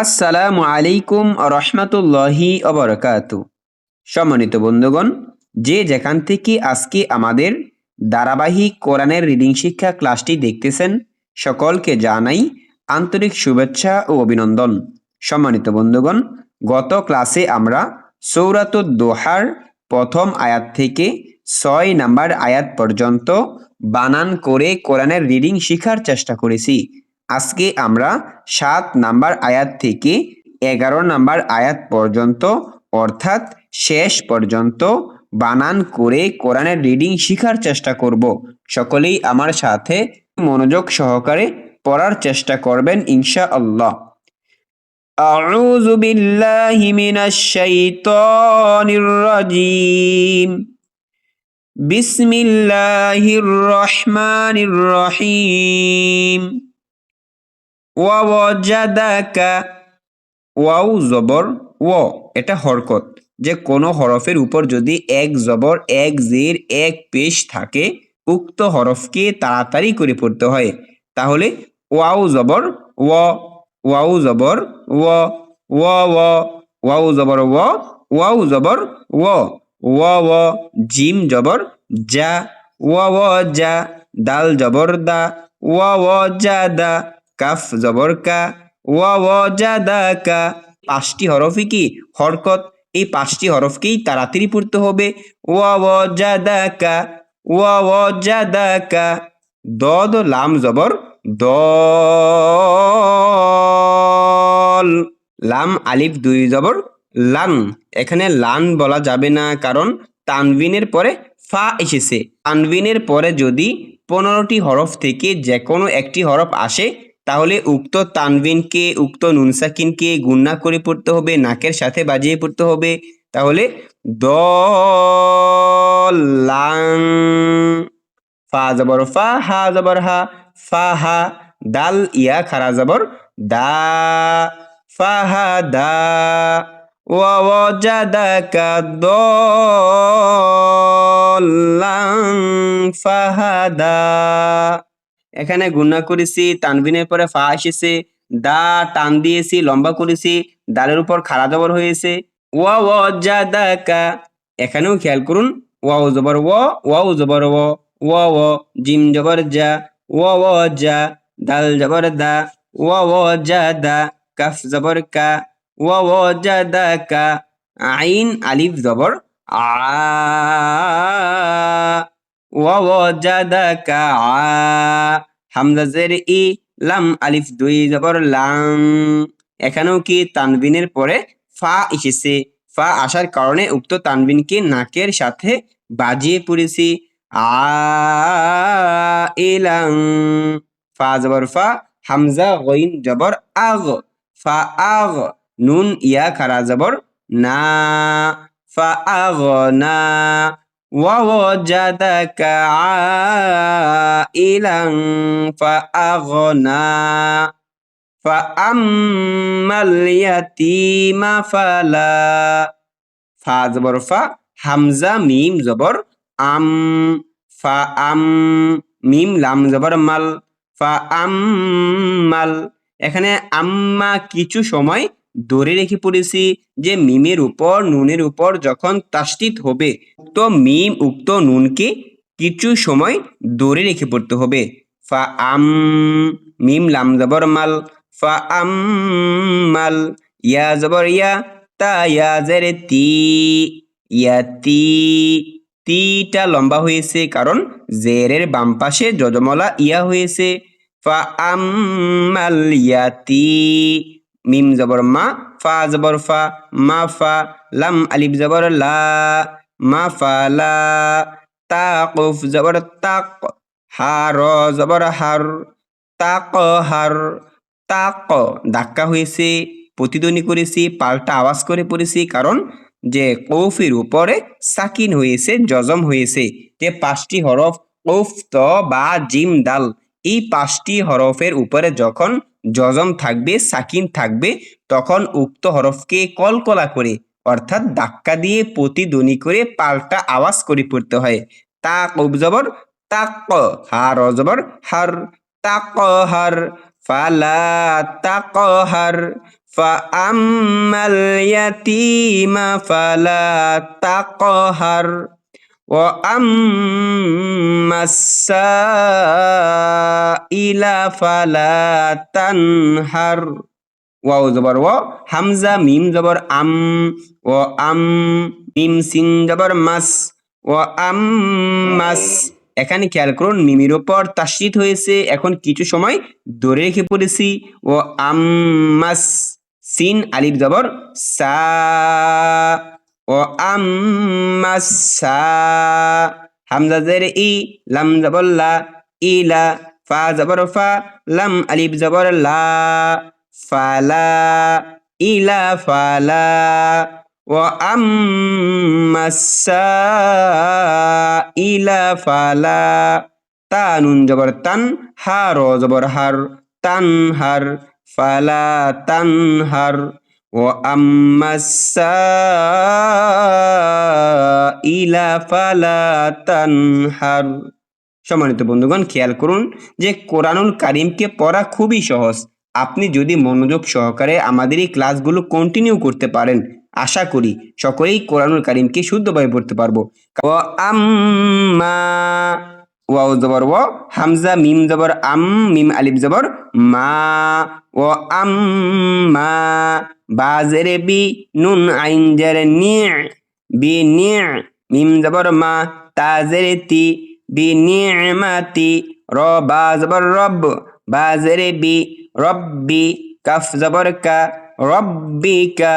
আসসালামু আলাইকুম রহমতুল্লাহি অবরকাত সম্মানিত বন্ধুগণ, যে যেখান থেকে আজকে আমাদের ধারাবাহিক কোরআনের রিডিং শিক্ষা ক্লাসটি দেখতেছেন, সকলকে জানাই আন্তরিক শুভেচ্ছা ও অভিনন্দন। সম্মানিত বন্ধুগণ, গত ক্লাসে আমরা সৌরাত দোহার প্রথম আয়াত থেকে ছয় নাম্বার আয়াত পর্যন্ত বানান করে কোরআনের রিডিং শেখার চেষ্টা করেছি। আজকে আমরা সাত নাম্বার আয়াত থেকে এগারো নাম্বার আয়াত পর্যন্ত অর্থাৎ শেষ পর্যন্ত বানান করে কোরআনের রিডিং শেখার চেষ্টা করব সকলেই আমার সাথে মনোযোগ সহকারে পড়ার চেষ্টা করবেন ইনশা আল্লাহ أعوذ بالله من الشيطان الرجيم بسم الله الرحمن الرحيم ওয়াজাদাকা জবর ও এটা হরকত। যে কোনো হরফের উপর যদি এক জবর, এক জের, এক পেশ থাকে, উক্ত হরফকে তাড়াতাড়ি করে পড়তে হয়। তাহলে ওয়াও জবর ও ওয়াও জবর ও ও ও ওয়াও জবর ও ওয়াও জবর ও ও ও জিম জবর যা ও ও যা দাল জবর দা ও ও যা দা কাফ জবর কা ওয়া জাদা কা পাঁচটি হরফই কি হরকত? এই পাঁচটি হরফকেই তাড়াতাড়ি পড়তে হবে। ওয়া জাদা কা ওয়া জাদা কা দদ লাম জবর দল। লাম, আলিফ, দুই জবর লান। এখানে লান বলা যাবে না, কারণ তানবিনের পরে ফা এসেছে। তানবিনের পরে যদি পনেরোটি হরফ থেকে যে কোনো একটি হরফ আসে তাহলে উক্ত তানবিনকে উক্ত নুনসাকিনকে গুন্না করে পড়তে হবে নাকের সাথে বাজিয়ে পড়তে হবে তাহলে দলাং ফা জবর ফা হা জবর হা ফা হা দাল ইয়া খারা জবর দা ফা হা দা ووجدك ضالا فهدى এখানে গুণা করেছি, তানবিনের পরে ফা এসেছে, দা টান দিয়েছি, লম্বা করেছি, দালের উপর খাড়া জবর হয়েছে। ওয়া ওয়াজাদাকা এখানেও খেয়াল করুন ও জবর ও ওয়াও জবর ও ওয়া ও জিম জবর যা ওয়া ও যা, দাল জবর দা ওয়া ও যা দা কাফ জবর কা ওয়া ও যা দা কা, আইন, আলিফ জবর, আ ওয়া ও যা দা কা আ হামজা জের ই লাম আলিফ দুই জবর লাং এখানেও কি তানবিনের পরে ফা এসেছে? ফা আসার কারণে উক্ত তানবিনকে নাকের সাথে বাজিয়ে পড়েছি। আ ইলাং ফা জবর ফা, হামজা গইন জবর আগ। ফা আগ, নুন ইয়া খারা জবর না। ফা আগ, না। ووجدك عائلا فأغنى فأما اليتيم فلا ফা জবর ফা হামজা মিম জবর আম ফা আম মিম লাম জবর মাল ফা আম মাল এখানে আম্মা কিছু সময় ধরে রেখে পড়েছি যে মিমের উপর, নুনের উপর যখন তাস্তিত হবে, তো মিম উক্ত নুনকে কিছু সময় ধরে রেখে পড়তে হবে। ফা আম, মিম লাম জবর মাল, ফা আম মাল, ইয়া জবর ইয়া, তা ইয়া জেরে তি, ইয়া তি, তিটা লম্বা হয়েছে কারণ জেরের বাম পাশে যজমলা ইয়া হয়েছে। ফা আম্মাল ইয়াতি মিম জবর মা, ফা জবর ফা, মা ফা, লাম আলিফ জবর লা, মা ফা লা তাকুফ জবর তাক হার জবর হার তাক হার তাক ধাক্কা হয়েছে প্রতিধ্বনি করেছি, পাল্টা আওয়াজ করে পড়েছি, কারণ যে কৌফের উপরে সাকিন হয়েছে জজম হয়েছে যে পাঁচটি হরফ কৌফ, ত, বা, জিম, দাল এই পাঁচটি হরফের উপরে যখন জজম থাকবে সাকিন থাকবে তখন উক্ত হরফকে কলকলা করে অর্থাৎ ধাক্কা দিয়ে প্রতিধ্বনি করে পাল্টা আওয়াজ করে পড়তে হয় তা কব জবর তাক হার জবর হার তাক হার ফালা তাক হার فأما اليتيم فلا تقهر وأما السائل فلا تنهر ওয়াও জবর ও হামজা মিম জবর আম ও আম মিম সিন জবর মাস ও আম মাস এখানে খেয়াল করুন মিমির ওপর তাসরিত হয়েছে এখন কিছু সময় ধরে রেখে পড়েছি ও আম মাস সিন আলিফ জবর সা ও আম্মাসা হামজা জের ই, লাম জবল্লা ইলা ফা জবর ফা, লাম আলিফ জবর লা ফালা ইলা ফালা ও আম্মাসা ইলা ফালা তা নুন জবর তান হার জবর হার তানহার ফালা তানহার وأما السائل فلا تنهر সম্মানিত বন্ধুগণ খেয়াল করুন যে কোরআনুল কারিমকে পড়া খুবই সহজ আপনি যদি মনোযোগ সহকারে আমাদের এই ক্লাসগুলো কন্টিনিউ করতে পারেন আশা করি সকলেই কোরআনুল কারিমকে শুদ্ধভাবে পড়তে পারবো ও আম্মা ওয়াও জবর, ও হামজা, মিম জবর, আম, মিম আলিফ জবর, মা, ও আম্মা বাজেরে বি, নুন আইন জেরে নি, বি নি, মিম জবর, মা, তাজেরে তি, বি নিমাতি র, বা জবর, রব, বাজেরে বি রব্বি কাফ জবর, কা রব্বি কা,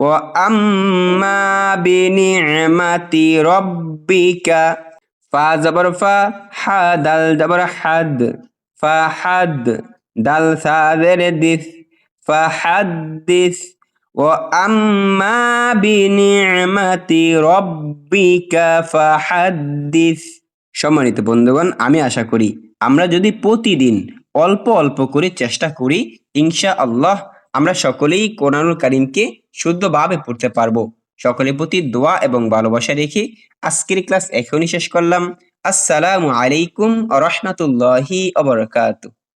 ও আম্মা বি নিমাতি রব্বিকা ফা জবর ফা, হা দাল জবর হাদ, ফা হাদ দাল সাদের দিস, ফা ও আম্মা বিনিয়মাতি রব্বিকা সম্মানিত বন্ধুগণ, আমি আশা করি আমরা যদি প্রতিদিন অল্প অল্প করে চেষ্টা করি ইনশা আল্লাহ আমরা সকলেই কোরআনুল কারিমকে শুদ্ধভাবে পড়তে পারব। সকলের প্রতি দোয়া এবং ভালোবাসা রেখে আজকের ক্লাস এখনই শেষ করলাম। আসসালামু আলাইকুম রহমতুল্লাহি অবরকাত